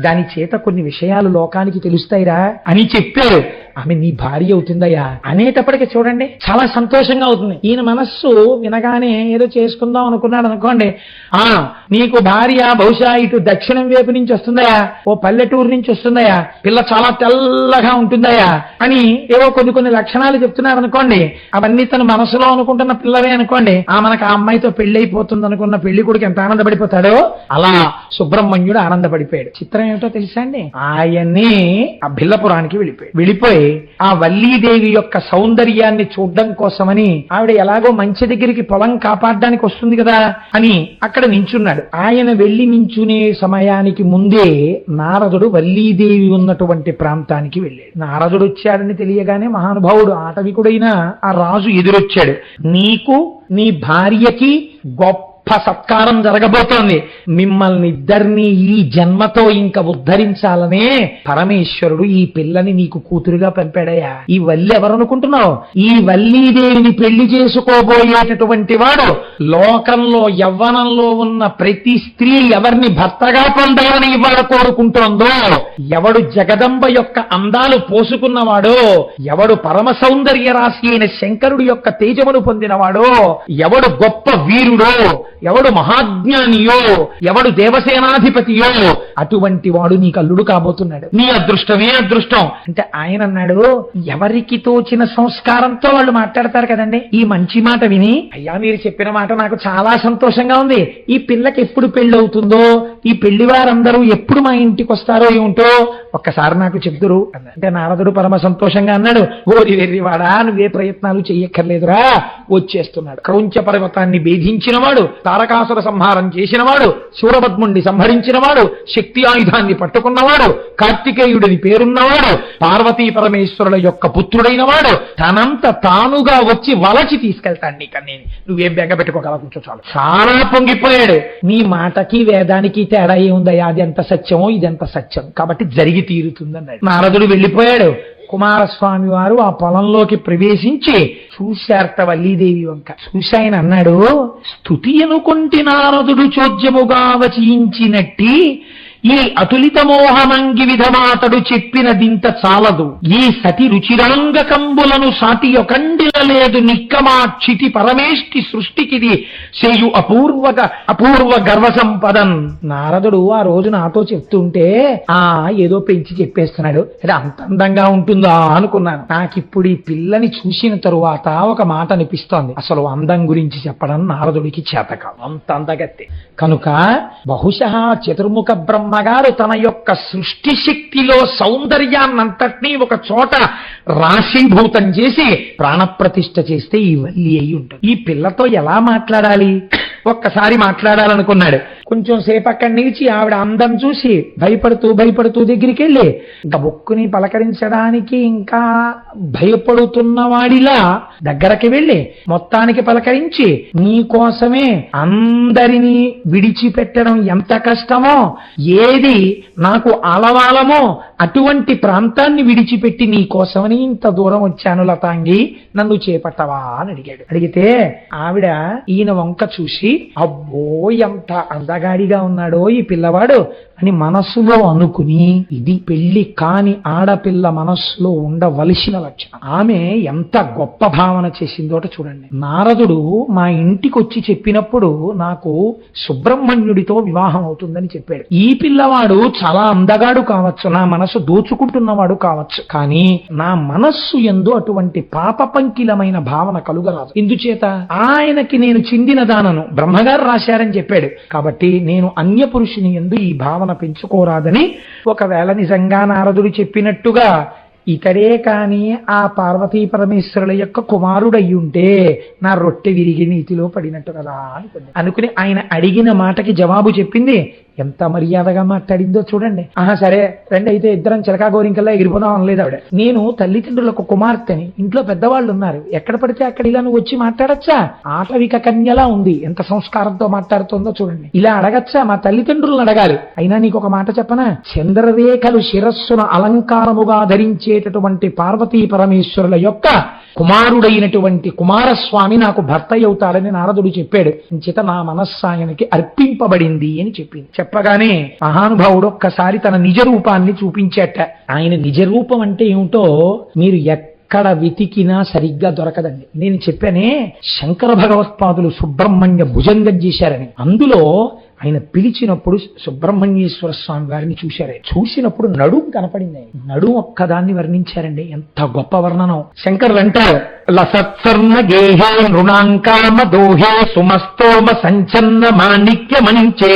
దాని చేత కొన్ని విషయాలు లోకానికి తెలుస్తాయిరా. అని చెప్పారు ఆమె నీ భార్య అవుతుందయ్యా అనేటప్పటికి చూడండి చాలా సంతోషంగా అవుతుంది. ఈయన మనస్సు వినగానే ఏదో చేసుకుందాం అనుకున్నాడు అనుకోండి. ఆ నీకు భార్య బహుశా ఇటు దక్షిణం వైపు నుంచి వస్తుందయా ఓ పల్లెటూరు నుంచి వస్తుందయా పిల్ల చాలా తెల్లగా ఉంటుందయా అని ఏవో కొన్ని కొన్ని లక్షణాలు చెప్తున్నారు అనుకోండి. అవన్నీ తన మనసులో అనుకుంటున్న పిల్లవే అనుకోండి. ఆ మనకు ఆ అమ్మాయితో పెళ్ళి అయిపోతుంది అనుకున్న పెళ్ళి కొడుకు ఎంత ఆనందపడిపోతాడో అలా సుబ్రహ్మణ్యుడు ఆనందపడిపోయాడు. చిత్రం ఏమిటో తెలుసా అండి? ఆయన్ని ఆ భిల్లపురానికి వెళ్ళిపోయాడు. వెళ్ళిపోయి ఆ వల్లీదేవి యొక్క సౌందర్యాన్ని చూడడం కోసమని ఆవిడ ఎలాగో మంచి దగ్గరికి పొలం కాపాడడానికి వస్తుంది కదా అని అక్కడ నించున్నాడు. ఆయన వెళ్ళి నించునే సమయానికి ముందే నారదుడు వల్లీదేవి ఉన్నటువంటి ప్రాంతానికి వెళ్ళాడు. నారదుడు వచ్చాడని తెలియగానే మహానుభావుడు ఆటవికుడైన ఆ రాజు ఎదురొచ్చాడు. నీకు నీ భార్యకి గొప్ప సత్కారం జరగబోతోంది. మిమ్మల్ని ఇద్దరిని ఈ జన్మతో ఇంకా ఉద్ధరించాలనే పరమేశ్వరుడు ఈ పిల్లని నీకు కూతురుగా పంపాడయ్యా. ఈ వల్లి ఎవరనుకుంటున్నావు? ఈ వల్లీదేవిని పెళ్ళి చేసుకోబోయేటటువంటి వాడు లోకంలో యవ్వనంలో ఉన్న ప్రతి స్త్రీ ఎవరిని భర్తగా పొందాలని ఇవాళ కోరుకుంటోందో ఎవడు జగదంబ యొక్క అందాలు పోసుకున్నవాడో ఎవడు పరమ సౌందర్య రాశి అయిన శంకరుడు యొక్క తేజమును పొందినవాడో ఎవడు గొప్ప వీరుడో ఎవడు మహాజ్ఞానియో ఎవడు దేవసేనాధిపతియో అటువంటి వాడు నీకు అల్లుడు కాబోతున్నాడు. నీ అదృష్టమే అదృష్టం? అంటే ఆయన అన్నాడు ఎవరికి తోచిన సంస్కారంతో వాళ్ళు మాట్లాడతారు కదండి? ఈ మంచి మాట విని అయ్యా మీరు చెప్పిన మాట నాకు చాలా సంతోషంగా ఉంది. ఈ పిల్లకి ఎప్పుడు పెళ్ళవుతుందో ఈ పెళ్ళి వారందరూ ఎప్పుడు మా ఇంటికి వస్తారో ఏమిటో ఒక్కసారి నాకు చెప్తురు. అంటే నారదుడు పరమ సంతోషంగా అన్నాడు ఓరి వెర్రివాడా నువ్వే ప్రయత్నాలు చెయ్యక్కర్లేదురా వచ్చేస్తున్నాడు. క్రౌంచ పర్వతాన్ని భేధించినవాడు తారకాసుర సంహారం చేసినవాడు శూరపద్ముండి సంహరించినవాడు శక్తి ఆయుధాన్ని పట్టుకున్నవాడు కార్తికేయుడిని పేరున్నవాడు పార్వతీ పరమేశ్వరుల యొక్క పుత్రుడైన వాడు తనంత తానుగా వచ్చి వలచి తీసుకెళ్తాడు నీకన్నీ నువ్వేం బెంగ పెట్టుకోగల కూర్చో చాలు. చాలా పొంగిపోయాడు. నీ మాటకి వేదానికి తేడా ఏముందయ్యా అది ఎంత సత్యమో ఇది ఎంత సత్యం. కాబట్టి జరిగి తీరుతుందన్నాడు. నారదుడు వెళ్ళిపోయాడు. కుమారస్వామి వారు ఆ పొలంలోకి ప్రవేశించి చూశార్త వల్లీదేవి వంక. చూసి ఆయన అన్నాడు స్థుతి అనుకుంటి నారదుడు చోద్యముగా వచించినట్టి ఈ అతులిత మోహమంగి విధమాతడు చెప్పినదింత చాలదు. ఈ సతి రుచిరాంగ కంబులను సాటి లేదు నిక్కమాక్షితి పరమేష్టి సృష్టికిది చేయు అపూర్వక అపూర్వ గర్వ సంపదన్ నారదుడు ఆ రోజు నాతో చెప్తుంటే ఆ ఏదో పెంచి చెప్పేస్తున్నాడు. అది అంత అందంగా ఉంటుందా అనుకున్నాను. నాకిప్పుడు ఈ పిల్లని చూసిన తరువాత ఒక మాట అనిపిస్తోంది. అసలు అందం గురించి చెప్పడం నారదుడికి చేత కాదు అంత అందగత్తే. కనుక బహుశా చతుర్ముఖ అమ్మగారు తన యొక్క సృష్టి శక్తిలో సౌందర్యాన్నంతటినీ ఒక చోట రాశీభూతం చేసి ప్రాణప్రతిష్ఠ చేస్తే ఈ వల్లి అయి ఉంటుంది. ఈ పిల్లతో ఎలా మాట్లాడాలి? ఒక్కసారి మాట్లాడాలనుకున్నాడు. కొంచెం సేపు అక్కడి నిలిచి ఆవిడ అందం చూసి భయపడుతూ భయపడుతూ దగ్గరికి వెళ్ళి ఇంకా బొక్కుని పలకరించడానికి ఇంకా భయపడుతున్న వాడిలా దగ్గరకి వెళ్ళి మొత్తానికి పలకరించి నీ కోసమే అందరినీ విడిచిపెట్టడం ఎంత కష్టమో ఏది నాకు అలవాలమో అటువంటి ప్రాంతాన్ని విడిచిపెట్టి నీ కోసమని ఇంత దూరం వచ్చాను లతాంగి నన్ను చేపట్టవా? అని అడిగాడు. అడిగితే ఆవిడ ఈయన వంక చూసి అబ్బో ఎంత అందగాడిగా ఉన్నాడో ఈ పిల్లవాడు. అని మనస్సులో అనుకుని ఇది పెళ్ళి కాని ఆడపిల్ల మనస్సులో ఉండవలసిన లక్షణం. ఆమె ఎంత గొప్ప భావన చేసిందోట చూడండి. నారదుడు మా ఇంటికి వచ్చి చెప్పినప్పుడు నాకు సుబ్రహ్మణ్యుడితో వివాహం అవుతుందని చెప్పాడు. ఈ పిల్లవాడు చాలా అందగాడు కావచ్చు నా మనసు దోచుకుంటున్నవాడు కావచ్చు కానీ నా మనస్సు ఎందు అటువంటి పాప పంకిలమైన భావన కలుగరాదు. ఎందుచేత ఆయనకి నేను చెందిన దానను బ్రహ్మగారు రాశారని చెప్పాడు. కాబట్టి నేను అన్య పురుషుని ఎందు ఈ భావన పెంచుకోరాదని ఒకవేళ నిజంగా నారదుడు చెప్పినట్టుగా ఇతడే కాని ఆ పార్వతీ పరమేశ్వరుల యొక్క కుమారుడయి ఉంటే నా రొట్టె విరిగి నీతిలో పడినట్టు కదా అనుకుంది. అనుకుని ఆయన అడిగిన మాటకి జవాబు చెప్పింది ఎంత మర్యాదగా మాట్లాడిందో చూడండి. ఆహా సరే రండి అయితే ఇద్దరం చిలకా గోరింకల్లా ఎగిరిపోదాం అనలేదు ఆవిడ. నేను తల్లిదండ్రులకు కుమార్తెని ఇంట్లో పెద్దవాళ్ళు ఉన్నారు. ఎక్కడ పడితే అక్కడ ఇలా నువ్వు వచ్చి మాట్లాడచ్చా? ఆటవిక కన్యలా ఉంది. ఎంత సంస్కారంతో మాట్లాడుతుందో చూడండి. ఇలా అడగచ్చా? మా తల్లిదండ్రులను అడగాలి. అయినా నీకు ఒక మాట చెప్పనా? చంద్రరేఖలు శిరస్సున అలంకారముగా ధరించేటటువంటి పార్వతీ పరమేశ్వరుల యొక్క కుమారుడైనటువంటి కుమారస్వామి నాకు భర్త అవుతాడని నారదుడు చెప్పాడు. చేత నా మనస్సాయనికి అర్పింపబడింది అని చెప్పింది. చెప్పగానే మహానుభావుడు ఒక్కసారి తన నిజ రూపాన్ని చూపించేట. ఆయన నిజ రూపం అంటే ఏమిటో మీరు ఎక్కడ వెతికినా సరిగ్గా దొరకదండి. నేను చెప్పానే శంకర భగవత్పాదులు సుబ్రహ్మణ్య భుజంగం చేశారని. అందులో ఆయన పిలిచినప్పుడు సుబ్రహ్మణ్యేశ్వర స్వామి వారిని చూశారే. చూసినప్పుడు నడుం కనపడింది. నడుం ఒక్కదాన్ని వర్ణించారండి. ఎంత గొప్ప వర్ణనం. శంకరులు అంటారు లసత్సర్ణ గేహే నృణాంకామ దోహే సుమస్తోమ సంచన్న మాణిక్య మంచే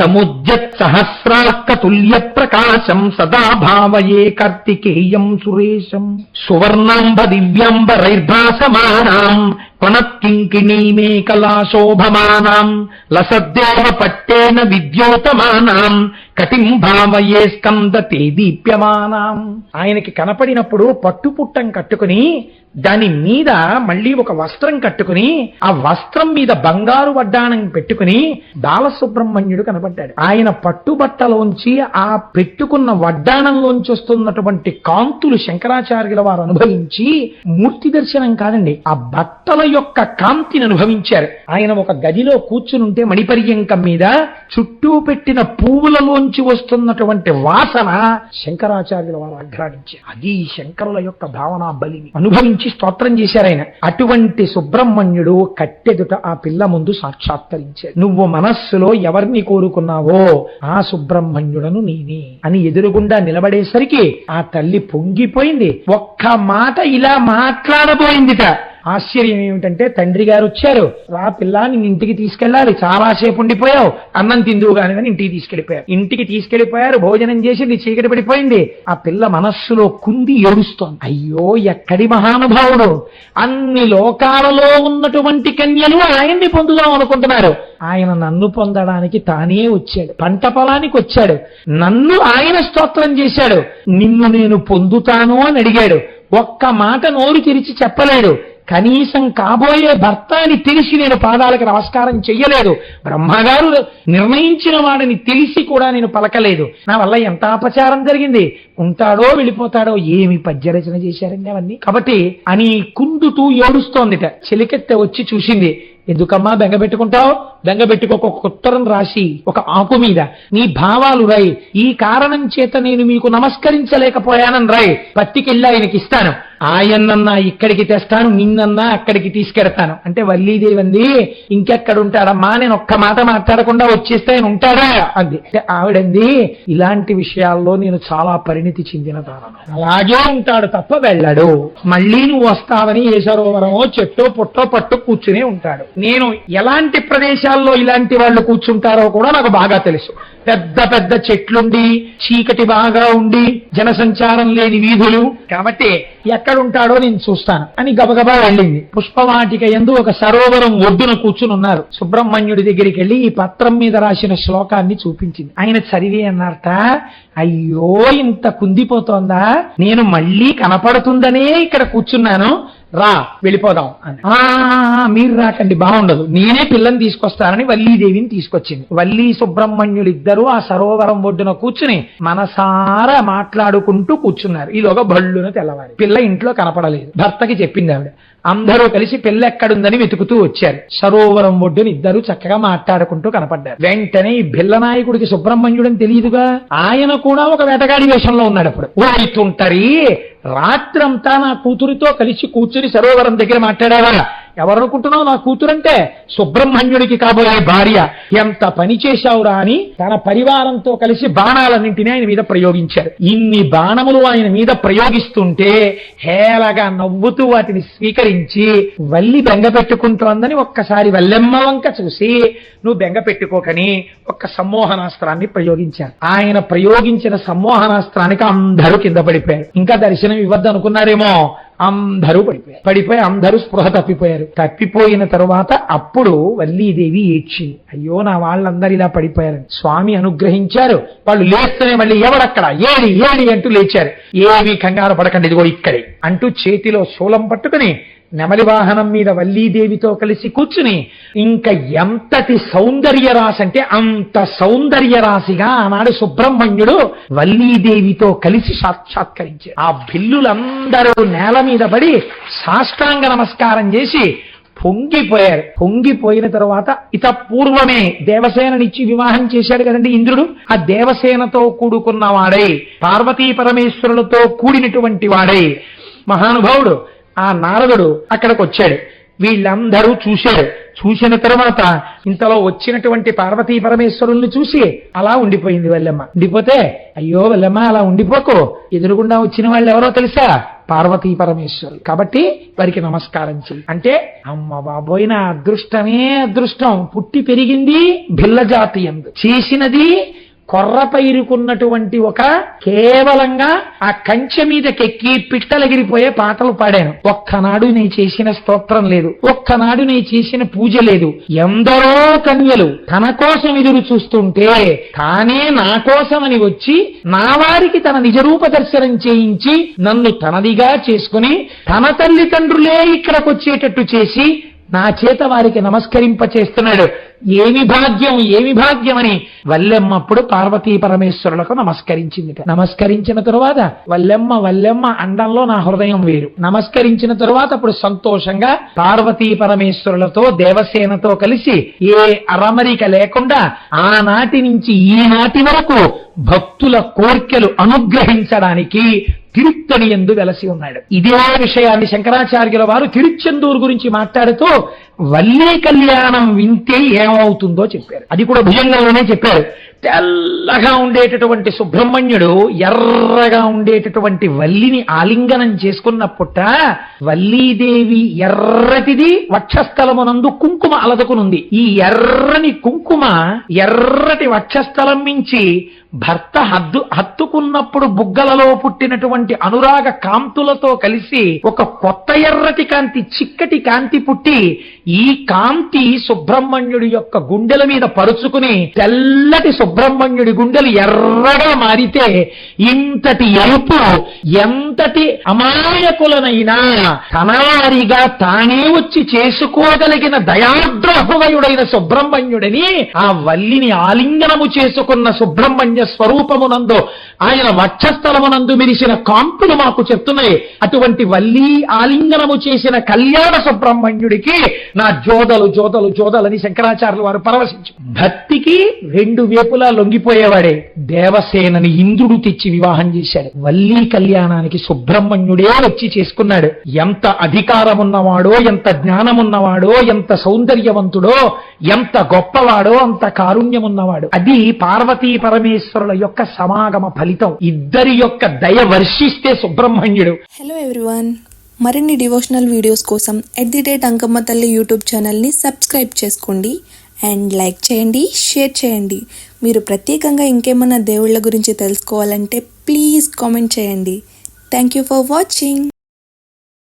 సముద్యత్ సహస్రార్క తుల్య ప్రకాశం సదా భావయే కార్తికేయం సురేశం. సువర్ణాంబ దివ్యాంబరైర్భాసమానాం పణత్కింకిణీమే కళాశోభమానాం లసద్దేవ పట్టేన విద్యోతమానాం కటిం భావయే స్కందతే దీప్యమానం ఆయనకి కనపడినప్పుడు పట్టుపుట్టం కట్టుకుని దాని మీద మళ్ళీ ఒక వస్త్రం కట్టుకుని ఆ వస్త్రం మీద బంగారు వడ్డాణం పెట్టుకుని బాలసుబ్రహ్మణ్యుడు కనపడ్డాడు. ఆయన పట్టుబట్టలోంచి ఆ పెట్టుకున్న వడ్డాణంలోంచి వస్తున్నటువంటి కాంతులు శంకరాచార్యుల వారు అనుభవించి మూర్తి దర్శనం కాదండి ఆ బట్టల యొక్క కాంతిని అనుభవించారు. ఆయన ఒక గదిలో కూర్చునుంటే మణిపర్యంకం మీద చుట్టూ పెట్టిన పువ్వులలోంచి వస్తున్నటువంటి వాసన శంకరాచార్యుల వారు ఆఘ్రానించారు అది శంకరుల యొక్క భావన బలిని అనుభవించి స్తోత్రం చేశారు ఆయన. అటువంటి సుబ్రహ్మణ్యుడు కట్టెదుట ఆ పిల్ల ముందు సాక్షాత్కరించాడు నువ్వు మనస్సులో ఎవరిని కోరుకున్నావో ఆ సుబ్రహ్మణ్యుడను నేనే అని ఎదురుగుండా నిలబడేసరికి ఆ తల్లి పొంగిపోయింది. ఒక్క మాట ఇలా మాట్లాడబోయిందిట. ఆశ్చర్యం ఏమిటంటే తండ్రి గారు వచ్చారు. రా పిల్ల నిన్ను ఇంటికి తీసుకెళ్ళాలి. చాలాసేపు ఉండిపోయావు. అన్నం తిందువు కాని అని ఇంటికి తీసుకెళ్ళిపోయారు ఇంటికి తీసుకెళ్ళిపోయారు భోజనం చేసి చీకటి పడిపోయింది. ఆ పిల్ల మనస్సులో కుంది ఏడుస్తోంది. అయ్యో ఎక్కడి మహానుభావుడు? అన్ని లోకాలలో ఉన్నటువంటి కన్యలు ఆయన్ని పొందుదాం అనుకుంటున్నారు. ఆయన నన్ను పొందడానికి తానే వచ్చాడు. పంట పొలానికి వచ్చాడు. నన్ను ఆయన స్తోత్రం చేశాడు. నిన్ను నేను పొందుతాను అని అడిగాడు. ఒక్క మాట నోరు తెరిచి చెప్పలేడు. కనీసం కాబోయే భర్త అని తెలిసి నేను పాదాలకు నమస్కారం చెయ్యలేదు. బ్రహ్మగారు నిర్ణయించిన వాడిని తెలిసి కూడా నేను పలకలేదు. నా వల్ల ఎంత అపచారం జరిగింది? ఉంటాడో వెళ్ళిపోతాడో ఏమి పద్యరచన చేశారండి అవన్నీ? కాబట్టి అని కుందుతూ ఏడుస్తోందిట. చెలికెత్తె వచ్చి చూసింది. ఎందుకమ్మా బెంగ పెట్టుకుంటావు? బెంగ పెట్టుకోక ఒక ఉత్తరం రాసి ఒక ఆకు మీద నీ భావాలు రై ఈ కారణం చేత నేను మీకు నమస్కరించలేకపోయానని రై పత్తికెళ్ళి ఆయనకి ఇస్తాను ఆయన్నన్నా ఇక్కడికి తెస్తాను నిన్నన్నా అక్కడికి తీసుకెడతాను. అంటే వల్లీదేవి అంది ఇంకెక్కడ ఉంటాడమ్మా నేను ఒక్క మాట మాట్లాడకుండా వచ్చేస్తే ఆయన ఉంటాడా? అంది. అంటే ఆవిడంది ఇలాంటి విషయాల్లో నేను చాలా పరిణితి చెందిన దానను. అలాగే ఉంటాడు తప్ప వెళ్ళడు. మళ్ళీ నువ్వు వస్తావని ఏ సరోవరమో చెట్టో పుట్టో పట్టు కూర్చునే ఉంటాడు. నేను ఎలాంటి ప్రదేశాల్లో ఇలాంటి వాళ్ళు కూర్చుంటారో కూడా నాకు బాగా తెలుసు. పెద్ద పెద్ద చెట్లుండి చీకటి బాగా ఉండి జనసంచారం లేని వీధులు. కాబట్టి ఎక్కడుంటాడో నేను చూస్తాను అని గబగబా వెళ్ళింది. పుష్పవాటిక ఎందు ఒక సరోవరం ఒడ్డున కూర్చుని ఉన్నారు. సుబ్రహ్మణ్యుడి దగ్గరికి వెళ్ళి ఈ పత్రం మీద రాసిన శ్లోకాన్ని చూపించింది. ఆయన చదివి అన్నారట అయ్యో ఇంత కుందిపోతోందా? నేను మళ్ళీ కనపడుతుందనే ఇక్కడ కూర్చున్నాను. రా వెళ్ళిపోదాం అని. "ఆ, మీరు రాకండి బాగుండదు. నేనే పిల్లని తీసుకొస్తానని వల్లీదేవిని తీసుకొచ్చింది. వల్లీ సుబ్రహ్మణ్యుడు ఇద్దరు ఆ సరోవరం ఒడ్డున కూర్చుని మనసారా మాట్లాడుకుంటూ కూర్చున్నారు. ఈలోగా బళ్ళున తెల్లవారి. పిల్ల ఇంట్లో కనపడలేదు. భర్తకి చెప్పింది ఆవిడ. అందరూ కలిసి పిల్ల ఎక్కడుందని వెతుకుతూ వచ్చారు. సరోవరం ఒడ్డున ఇద్దరు చక్కగా మాట్లాడుకుంటూ కనపడ్డారు. వెంటనే ఈ బిల్ల నాయకుడికి సుబ్రహ్మణ్యుడని తెలియదుగా? ఆయన కూడా ఒక వేటగాడి వేషంలో ఉన్నాడు అప్పుడు. ఓయితుంటరి రాత్రంతా నా కూతురితో కలిసి కూర్చుని సరోవరం దగ్గర మాట్లాడేవా ఎవరనుకుంటున్నావు? నా కూతురంటే సుబ్రహ్మణ్యుడికి కాబోయే భార్య. ఎంత పని చేశావురా అని తన పరివారంతో కలిసి బాణాలన్నింటినీ ఆయన మీద ప్రయోగించారు. ఇన్ని బాణములు ఆయన మీద ప్రయోగిస్తుంటే హేళగా నవ్వుతూ వాటిని స్వీకరించి వల్లి బెంగ పెట్టుకుంటోందని ఒక్కసారి వల్లెమ్మ వంక చూసి నువ్వు బెంగ పెట్టుకోకని ఒక్క సమ్మోహనాస్త్రాన్ని ప్రయోగించారు. ఆయన ప్రయోగించిన సమ్మోహనాస్త్రానికి అందరూ కింద పడిపోయారు. ఇంకా దర్శనం ఇవ్వద్దు అనుకున్నారేమో అందరూ పడిపోయారు. పడిపోయి అందరూ స్పృహ తప్పిపోయారు. తప్పిపోయిన తరువాత అప్పుడు వల్లీదేవి ఏడ్చింది అయ్యో నా వాళ్ళందరూ ఇలా పడిపోయారు స్వామి అనుగ్రహించారు. వాళ్ళు లేస్తేనే మళ్ళీ ఎవడక్కడ? ఏడి ఏడి అంటూ లేచారు. ఏమీ కంగారు పడకండి ఇదిగో ఇక్కడే అంటూ చేతిలో శూలం పట్టుకుని నెమలి వాహనం మీద వల్లీదేవితో కలిసి కూర్చుని ఇంకా ఎంతటి సౌందర్య రాశి అంటే అంత సౌందర్య రాశిగా ఆనాడు సుబ్రహ్మణ్యుడు వల్లీదేవితో కలిసి సాక్షాత్కరించారు. ఆ బిల్లులందరూ నేల మీద పడి సాష్టాంగ నమస్కారం చేసి పొంగిపోయారు. పొంగిపోయిన తరువాత ఇత పూర్వమే దేవసేననిచ్చి వివాహం చేశాడు కదండి ఇంద్రుడు. ఆ దేవసేనతో కూడుకున్న వాడై పార్వతీ పరమేశ్వరులతో కూడినటువంటి వాడై మహానుభావుడు ఆ నారదుడు అక్కడికి వచ్చాడు వీళ్ళందరూ చూశారు. చూసిన తర్వాత ఇంతలో వచ్చినటువంటి పార్వతీ పరమేశ్వరుల్ని చూసి అలా ఉండిపోయింది వల్లెమ్మ. ఉండిపోతే అయ్యో వల్లెమ్మ అలా ఉండిపోకు. ఎదురుగుండా వచ్చిన వాళ్ళు ఎవరో తెలుసా? పార్వతీ పరమేశ్వరులు. కాబట్టి వారికి నమస్కారం చెయ్యి. అంటే అమ్మ బాబోయిన అదృష్టమే అదృష్టం. పుట్టి పెరిగింది భిల్ల జాతి ఎందు. చేసినది కొర్ర పైరుకున్నటువంటి ఒక కేవలంగా ఆ కంచె మీదకెక్కి పిట్టలగిరిపోయే పాటలు పాడాను. ఒక్కనాడు నేను చేసిన స్తోత్రం లేదు. ఒక్కనాడు నేను చేసిన పూజ లేదు. ఎందరో కన్యలు తన కోసం ఎదురు చూస్తుంటే తానే నా కోసమని వచ్చి నా వారికి తన నిజరూప దర్శనం చేయించి నన్ను తనదిగా చేసుకుని తన తల్లిదండ్రులే ఇక్కడికి వచ్చేటట్టు చేసి నా చేత వారికి నమస్కరింప చేస్తున్నాడు ఏమి భాగ్యం ఏమి భాగ్యం అని వల్లెమ్మప్పుడు పార్వతీ పరమేశ్వరులకు నమస్కరించింది నమస్కరించిన తరువాత వల్లెమ్మ వల్లెమ్మ అండంలో నా హృదయం వేరు. నమస్కరించిన తరువాత అప్పుడు సంతోషంగా పార్వతీ పరమేశ్వరులతో దేవసేనతో కలిసి ఏ అరమరిక లేకుండా ఆనాటి నుంచి ఈనాటి వరకు భక్తుల కోర్కెలు అనుగ్రహించడానికి తిరుత్తడి ఎందు వెలసి ఉన్నాడు. ఇదే విషయాన్ని శంకరాచార్యుల వారు తిరుచెందూరు గురించి మాట్లాడుతూ వల్లీ కళ్యాణం వింటే ఏమవుతుందో చెప్పారు. అది కూడా భుజంగంలోనే చెప్పారు. తెల్లగా ఉండేటటువంటి సుబ్రహ్మణ్యుడు ఎర్రగా ఉండేటటువంటి వల్లిని ఆలింగనం చేసుకున్నప్పుట వల్లీదేవి ఎర్రటిది వక్షస్థలమునందు కుంకుమ అలదుకునుంది. ఈ ఎర్రని కుంకుమ ఎర్రటి వక్షస్థలం మించి భర్త హద్దు హత్తుకున్నప్పుడు బుగ్గలలో పుట్టినటువంటి అనురాగ కాంతులతో కలిసి ఒక కొత్త ఎర్రటి కాంతి చిక్కటి కాంతి పుట్టి ఈ కాంతి సుబ్రహ్మణ్యుడి యొక్క గుండెల మీద పరుచుకుని తెల్లటి సుబ్రహ్మణ్యుడి గుండెలు ఎర్రగా మారితే ఇంతటి ఎరుపు ఎంతటి అమాయకులనైనా తనవారిగా తానే వచ్చి చేసుకోగలిగిన దయాద్రహృదయుడైన సుబ్రహ్మణ్యుడిని ఆ వల్లిని ఆలింగనము చేసుకున్న సుబ్రహ్మణ్య స్వరూపమునందు ఆయన వక్షస్థలమునందు మెరిసిన కాంతులు మాకు చెప్తున్నాయి. అటువంటి వల్లి ఆలింగనము చేసిన కళ్యాణ సుబ్రహ్మణ్యుడికి నా జోదలు జోదలు జోదలని శంకరాచార్యులు వారు పరవశించు. భక్తికి రెండు వేపులా లొంగిపోయేవాడే. దేవసేనని ఇంద్రుడు తెచ్చి వివాహం చేశాడు. వల్లీ కళ్యాణానికి సుబ్రహ్మణ్యుడే వచ్చి చేసుకున్నాడు. ఎంత అధికారం ఉన్నవాడో ఎంత జ్ఞానం ఉన్నవాడో ఎంత సౌందర్యవంతుడో ఎంత గొప్పవాడో అంత కారుణ్యం ఉన్నవాడు అది పార్వతీ పరమేశ్వరుల యొక్క సమాగమ ఫలితం. ఇద్దరి యొక్క దయ వర్షిస్తే సుబ్రహ్మణ్యుడు. హలో ఎవ్రీవన్ మరిన్ని డివోషనల్ వీడియోస్ కోసం ఎట్ ది డేట్ అంకమ్మ తల్లి యూట్యూబ్ ఛానల్ని సబ్స్క్రైబ్ చేసుకోండి. అండ్ లైక్ చేయండి షేర్ చేయండి. మీరు ప్రత్యేకంగా ఇంకేమన్నా దేవుళ్ళ గురించి తెలుసుకోవాలంటే ప్లీజ్ కామెంట్ చేయండి. Thank you for watching